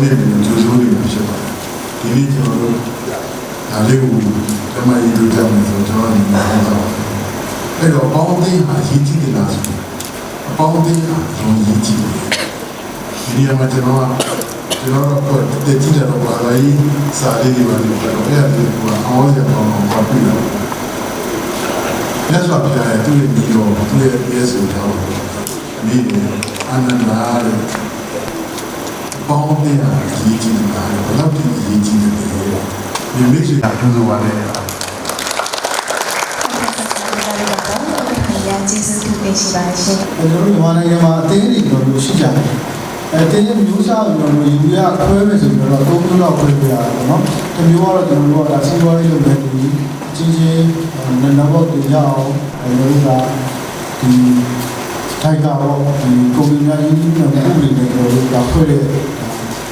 ပြည့်နေကြိုးစိုးနေဖြစ်ပါတယ်ဒီနေ့ကျွန်တော်တို့ဒါလေးကိုတမန်ကြီးတို့ကြောင့်ဆိုကျွန်တော်အနေနဲ့ဟောတာအဲ့တော့ပေါင်းသိဟာရည်ကြည်တယ်လားဆိုအပေါင်းသိဟာရုံရည်ကြည်တယ်ဒီနေရာမှာကျွန်တော်ကကျွန်တော်တို့တည်ကြည့်တယ်တော့ဘာလဲစာလေးတွေပါလို့ပြောတော့အဲ့ဒါကိုအောင်းရအောင်ပါပြတယ်မြတ်စွာဘုရားရဲ့သူ့ရဲ့ညီတော်သူ့ရဲ့ယေရှုတော်မိနေအနန္တာတဲ့ ပေါင်းတဲ့ဟာရည်ကြည်တာဘယ်လောက်ထိရည်ကြည်တယ်ဒီမိတ်ဆွေအထူးဆုံးပါလေရကျေးဇူးတင်ပေးရှိပါတယ်ရှင်ကျွန်တော်တို့မြန်မာနိုင်ငံမှာအသေးတွေကျွန်တော်တို့ရှိကြတယ်အဲတင်းရဲ့မျိုးစားကိုကျွန်တော်တို့ယူရခွဲမယ်ဆိုပြီးတော့သုံးမျိုးလောက်ခွဲပြရတယ်ပေါ့နော်။တစ်မျိုးကတော့ကျွန်တော်တို့ကဒါစီးပွားရေးလုပ်တဲ့လူကြီးချင်းချင်းနနဘောတင်ရအောင်ကျွန်တော်တို့ကဒီ ထိုက်ကတော့ဒီကွန်ပဏီများရင်းနှီးမြှုပ်နှံမှုတွေနဲ့ကျွန်တော်တို့ကခွဲတဲ့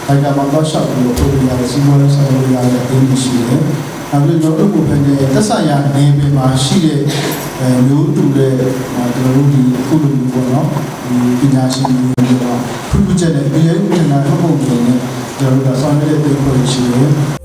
ထိုက်ကမှာတော့ရှောက်ပြီးတော့ပုံပြရတဲ့စီးပွားရေးဆောင်ရွက်ရတဲ့အင်းကြီးရှိတယ်။နောက်ပြီးတော့တို့ကိုဖိနေသက်ဆိုင်ရာနေပင်မှာရှိတဲ့အဲမျိုးတူတဲ့ကျွန်တော်တို့ဒီအခုလိုမျိုးပေါ့နော်ဒီပညာရှင်တွေကတော့ဖူးဖူးချက်နဲ့အရေးကြီးတဲ့ပုံပုံတွေနဲ့ကျွန်တော်တို့ကဆောင်ရွက်တဲ့ပုံပုံရှိတယ်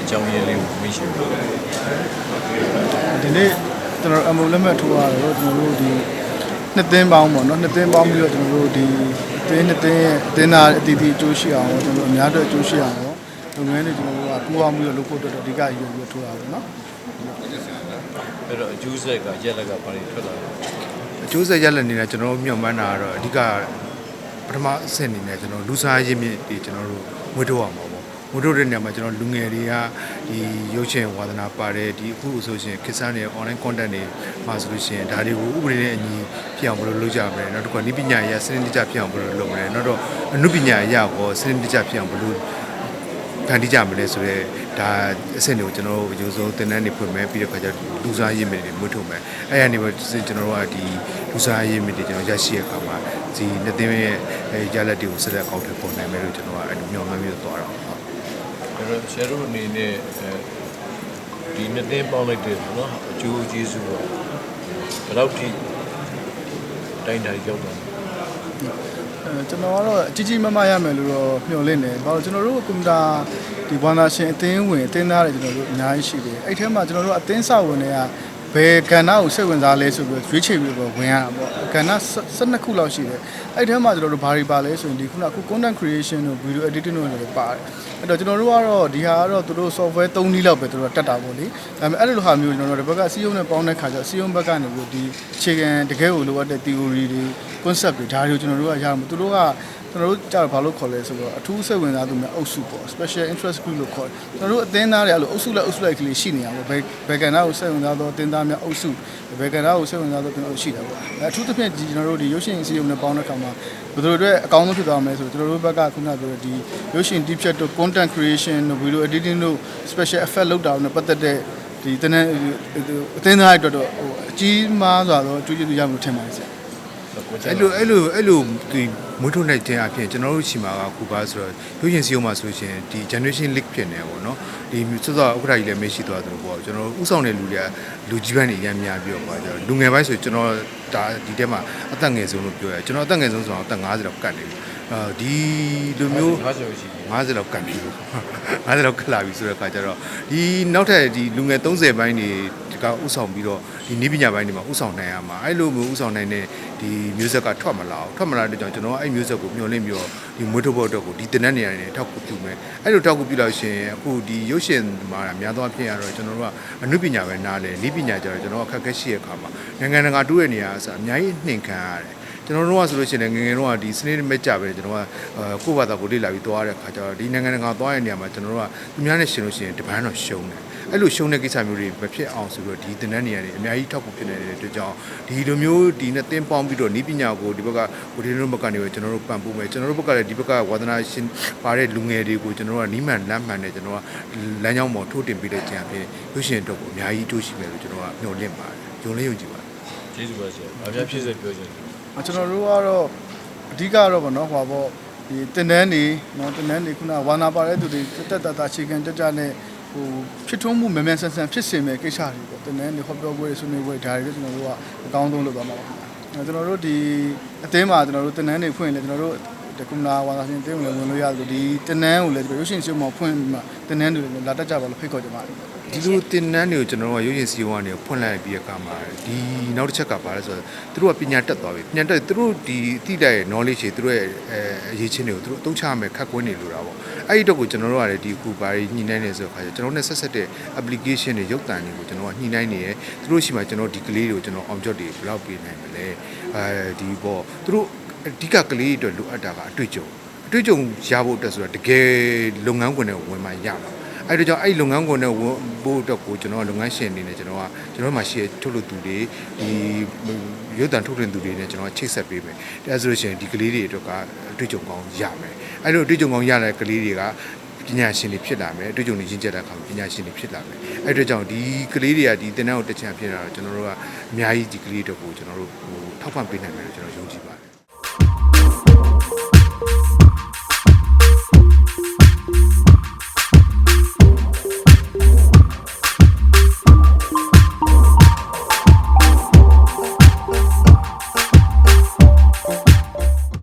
တ်ထိုးအချင်းအကြောင်းရင်းလေးကိုမေးရှိပါဒီနေ့ကျွန်တော်အမှုလက်မှတ်ထိုးရတော့ကျွန်တော်တို့ဒီနှစ်သိန်းပေါင်းပေါ့နော်နှစ်သိန်းပေါင်းပြီးတော့ကျွန်တော်တို့ဒီအသင်းနှစ်သိန်းရဲ့အသင်းသားအတီးတီးအကျိုးရှိအောင်ပေါ့ကျွန်တော်တို့အများအတွက်အကျိုးရှိအောင်ပေါ့လုပ်ငန်းတွေကျွန်တော်တို့ကပူးပေါင်းပြီးတော့လုပ်ဖို့အတွက်အဓိကရည်ရွယ်ပြီးထိုးတာပေါ့နော်အဲ့တော့အကျိုးဆက်ကရက်လက်ကဘာတွေထွက်လာလဲအကျိုးဆက်ရလက်နေနဲ့ကျွန်တော်တို့မြုံမှန်းတာကတော့အဓိကပထမအဆင့်အနေနဲ့ကျွန်တော်လူစားရင်းမြစ်ဒီကျွန်တော်တို့မွေးထုတ်အောင်ပါ ပေါ့မွေးထုတ်တဲ့နေရာမှာကျွန်တော်လူငယ်တွေကဒီရုပ်ရှင်ဝါသနာပါတယ်ဒီအခုဆိုရှင်ခေတ်စားနေတဲ့ online content တွေမှာဆိုလို့ရှိရင်ဒါတွေကိုဥပဒေနဲ့အညီဖြစ်အောင်ဘယ်လိုလုပ်ကြမလဲနောက်တစ်ခါနိပညာရေးစနစ်တကျဖြစ်အောင်ဘယ်လိုလုပ်မလဲနောက်တော့အနုပညာရေးရောစနစ်တကျဖြစ်အောင်ဘယ်လိုဖန်တီးကြမလဲဆိုတော့ဒါအဆင့်တွေကိုကျွန်တော်တို့ယူဆုံးတင်တန်းနေဖွင့်မယ်ပြီးတော့ခါကျလူစားရေးမြစ်တွေမွေးထုတ်မယ်အဲ့ရနေပဲကျွန်တော်တို့ကဒီလူစားရေးမြစ်တွေကျွန်တော်ရရှိရခါမှာဒီနှစ်သိန်းရဲ့ရလက်တွေကိုဆက်လက်အောက်ထပ်ပေါ်နိုင်မယ်လို့ကျွန်တော်ကအဲ့လိုမျှော်မှန်းပြီးတော့သွားတော့ဟု တ်အဲ့တော့ဆရာတို့အနေနဲ့အဲဒီနှစ်သိန်းပေါင်းလိုက်တယ်ပေါ့နော်အကျိုးကျေးဇူးပေါ့ဘယ်တော့ထိတိုင်းတိုင်းရောက်သွားလဲအဲကျွန်တော်ကတော့အကြီးကြီးမမရမယ်လို့တော့မျှော်လင့်တယ်ဘာလို့ကျွန်တော်တို့ကွန်ပျူတာဒီဘာသာရှင်အသင်းဝင်အသင်းသားတွေကျွန်တော်တို့အများကြီးရှိတယ်အဲ့ထဲမှာကျွန်တော်တို့အသင်းစာဝင်တွေက ဘယ်ကဏ္ဍကိုစိတ်ဝင်စားလဲဆိုပြီးရွေးချယ်ပြီးတော့ဝင်ရတာပေါ့ကဏ္ဍ12ခုလောက်ရှိတယ်အဲ့ထဲမှာကျွန်တော်တို့ဘာတွေပါလဲဆိုရင်ဒီခုနအခု content creation တို့ video editing တို့လည်းပါတယ်အဲ့တော့ကျွန်တော်တို့ကတော့ဒီဟာကတော့သူတို့ software 3နည်းလောက်ပဲသူတို့တက်တာပေါ့လေဒါပေမဲ့အဲ့လိုဟာမျိုးကျွန်တော်တို့ဒီဘက်ကစီယုံနဲ့ပေါင်းတဲ့ခါကျစီယုံဘက်ကနေပြီးဒီအခြေခံတကယ်ကိုလိုအပ်တဲ့ theory တွေ concept တွေဒါတွေကိုကျွန်တော်တို့ကရမှာသူတို့က ကျွန်တော်တို့ကြာဘာလို့ခေါ်လဲဆိုတော့အထူးစိတ်ဝင်စားသူများအုပ်စုပေါ့ special interest group လို့ခေါ်တယ်ကျွန်တော်တို့အသင်းသားတွေအဲ့လိုအုပ်စုလိုက်အုပ်စုလိုက်ကလေးရှိနေအောင်ပေါ့ဘယ်ဘယ်ကဏ္ဍကိုစိတ်ဝင်စားတော့အသင်းသားများအုပ်စုဘယ်ကဏ္ဍကိုစိတ်ဝင်စားတော့ကျွန်တော်တို့ရှိတယ်ပေါ့အဲအထူးသဖြင့်ဒီကျွန်တော်တို့ဒီရုပ်ရှင်စီယုံနဲ့ပေါင်းတဲ့ခါမှာဘယ်လိုတွေအကောင်းဆုံးဖြစ်သွားမလဲဆိုတော့ကျွန်တော်တို့ဘက်ကခုနပြောတဲ့ဒီရုပ်ရှင် deep chat တို့ content creation တို့ video editing တို့ special effect လုပ်တာတို့နဲ့ပတ်သက်တဲ့ဒီတနေ့အသင်းသားတွေအတွက်တော့ဟိုအကြီးမားစွာတော့အကျိုးကျေးဇူးရမယ်လို့ထင်ပါတယ်ဆရာ အဲ့လိုအဲ့လိုအဲ့လိုဒီမွေးထုတ်နိုင်ခြင်းအပြင်ကျွန်တော်တို့ရှိမှာကခုပါဆိုတော့ရုပ်ရှင်စီယုံမှာဆိုရှင်ဒီ generation leak ဖြစ်နေပေါ့နော်ဒီစောစောဥက္ကဋ္ဌကြီးလည်းမရှိသွားသလိုပေါ့ကျွန်တော်ဥဆောင်တဲ့လူတွေကလူကြီးပိုင်းတွေအများများပြီးတော့ပါကျွန်တော်လူငယ်ပိုင်းဆိုကျွန်တော်ဒါဒီထဲမှာအသက်ငယ်ဆုံးလို့ပြောရကျွန်တော်အသက်ငယ်ဆုံးဆိုတော့အသက်50လောက်ကတ်နေပြီအာဒီလူမျိုး50ရှိပြီ50လောက်ကတ်ပြီလို့50လောက်ကလာပြီဆိုတဲ့အခါကျတော့ဒီနောက်ထပ်ဒီလူငယ်30ပိုင်းတွေဒီ ကဥဆောင်ပြီးတော့ဒီနိပညာပိုင်းတွေမှာဥဆောင်နိုင်ရမှာအဲ့လိုမျိုးဥဆောင်နိုင်တဲ့ဒီမျိုးဆက်ကထွက်မလာအောင်ထွက်မလာတဲ့ကြောင့်ကျွန်တော်ကအဲ့မျိုးဆက်ကိုမျှော်လင့်ပြီးတော့ဒီမွေးထုတ်ဖို့အတွက်ကိုဒီတင်တဲ့နေရာတွေနဲ့ထောက်ကူပြုမယ်အဲ့လိုထောက်ကူပြုလို့ရှိရင်အခုဒီရုပ်ရှင်မှာများသောအားဖြင့်ကတော့ကျွန်တော်တို့ကအနုပညာပဲနားလဲနိပညာကျတော့ကျွန်တော်အခက်အခဲရှိတဲ့အခါမှာနိုင်ငံတကာတူးတဲ့နေရာအစားအများကြီးနှင်ခံရတယ်ကျွန်တော်တို့ကဆိုလို့ရှိရင်ငယ်ငယ်တော့ဒီစနေမဲ့ကြပဲကျွန်တော်ကကိုယ့်ဘာသာကိုလေ့လာပြီးသွားတဲ့အခါကျတော့ဒီနိုင်ငံတကာသွားတဲ့နေရာမှာကျွန်တော်တို့ကသူများနဲ့ရှင်လို့ရှိရင်တပန်းတော့ရှုံးတယ် အဲ့လိုရှုံးတဲ့ကိစ္စမျိုးတွေမဖြစ်အောင်ဆိုတော့ဒီတင်တန်းနေရာတွေအများကြီးထောက်ကူဖြစ်နေတဲ့အတွက်ကြောင့်ဒီလိုမျိုးဒီနဲ့တင်းပေါင်းပြီးတော့ဤပညာကိုဒီဘက်ကကိုဒီလိုဘက်ကနေပဲကျွန်တော်တို့ပံ့ပိုးမယ်ကျွန်တော်တို့ဘက်ကလည်းဒီဘက်ကဝါသနာရှင်ပါတဲ့လူငယ်တွေကိုကျွန်တော်တို့ကနီးမှန်လမ်းမှန်နဲ့ကျွန်တော်ကလမ်းကြောင်းပေါ်ထိုးတင်ပေးတဲ့ကြံဖြင့်ရုပ်ရှင်တော့ကိုအများကြီးအကျိုးရှိမယ်လို့ကျွန်တော်ကမျှော်လင့်ပါတယ်ဂျုံလေးယုံကြည်ပါတယ်ကျေးဇူးပါဆရာ။အများဖြစ်စေပြောချင်တယ်အကျွန်တော်တို့ကတော့အဓိကတော့ဗောနော်ဟိုပါပေါ့ဒီတင်တန်းနေနော်တင်တန်းနေခုနဝါနာပါတဲ့သူတွေတက်တက်တာတာအခြေခံတက်တက်နဲ့ ဟိုဖြစ်ထွန်းမှုမြန်မြန်ဆန်ဆန်ဖြစ်စေမဲ့ကိစ္စတွေပေါ့တင်တန်းနေဟောပြောပွဲတွေဆွေးနွေးပွဲဒါတွေကျွန်တော်တို့ကအကောင်းဆုံးလုပ်သွားမှာပါအဲကျွန်တော်တို့ဒီအသင်းမှာကျွန်တော်တို့တင်တန်းနေဖွင့်ရင်လည်းကျွန်တော်တို့ဒီကုမနာဝါနာရှင်တင်းဝင်လည်းဝင်လို့ရတယ်ဒီတင်တန်းကိုလည်းကျွန်တော်ရုပ်ရှင်စုံမှာဖွင့်ပြီးမှတင်တန်းတွေလည်းလာတက်ကြပါလို့ဖိတ်ခေါ်ကြပါတယ် ဒီလိုတင်နန်းတွေကိုကျွန်တော်တို့ကရုပ်ရှင်စီဝါနေဖွင့်လိုက်ပြီးအခါမှာဒီနောက်တစ်ချက်ကပါလဲဆိုတော့သူတို့ကပညာတက်သွားပြီပညာတက်သူတို့ဒီတိတဲ့ knowledge တွေသူတို့ရဲ့အဲအရေးချင်းတွေကိုသူတို့အသုံးချမယ်ခက်ကွင်းနေလို့တာပေါ့အဲ့ဒီတော့ကိုကျွန်တော်တို့ကလည်းဒီခုပါညှိနှိုင်းနေဆိုခါကျကျွန်တော်တို့နဲ့ဆက်ဆက်တဲ့ application တွေရုပ်တံတွေကိုကျွန်တော်ကညှိနှိုင်းနေရယ်သူတို့ရှိမှကျွန်တော်ဒီကလေးတွေကိုကျွန်တော်အောင်ကြော့တွေဘယ်လောက်ပေးနိုင်မလဲအဲဒီပေါ့သူတို့အဓိကကလေးတွေအတွက်လိုအပ်တာကအတွေ့အကြုံအတွေ့အကြုံရဖို့အတွက်ဆိုတော့တကယ်လုပ်ငန်းခွင်တွေဝင်မှရမှာ အဲ့ဒါကြောင့်အဲ့လုပ်ငန်းခွင်နဲ့ဝင်ဖို့အတွက်ကိုကျွန်တော်ကလုပ်ငန်းရှင်အနေနဲ့ကျွန်တော်ကကျွန်တော်မှာရှိတဲ့ထုတ်လုပ်သူတွေဒီရုပ်တံထုတ်တင်သူတွေနဲ့ကျွန်တော်ကချိတ်ဆက်ပေးမယ်ဒါဆိုလို့ရှိရင်ဒီကလေးတွေအတွက်ကအတွေ့အကြုံကောင်းရမယ်အဲ့လိုအတွေ့အကြုံကောင်းရတဲ့ကလေးတွေကပညာရှင်တွေဖြစ်လာမယ်အတွေ့အကြုံတွေရင့်ကျက်တဲ့အခါမှာပညာရှင်တွေဖြစ်လာမယ်အဲ့အတွက်ကြောင့်ဒီကလေးတွေကဒီတင်တန်းကိုတက်ချင်ဖြစ်လာတော့ကျွန်တော်တို့ကအများကြီးဒီကလေးတွေကိုကျွန်တော်တို့ဟိုထောက်ပံ့ပေးနိုင်မယ်လို့ကျွန်တော်ယုံကြည်ပါတယ်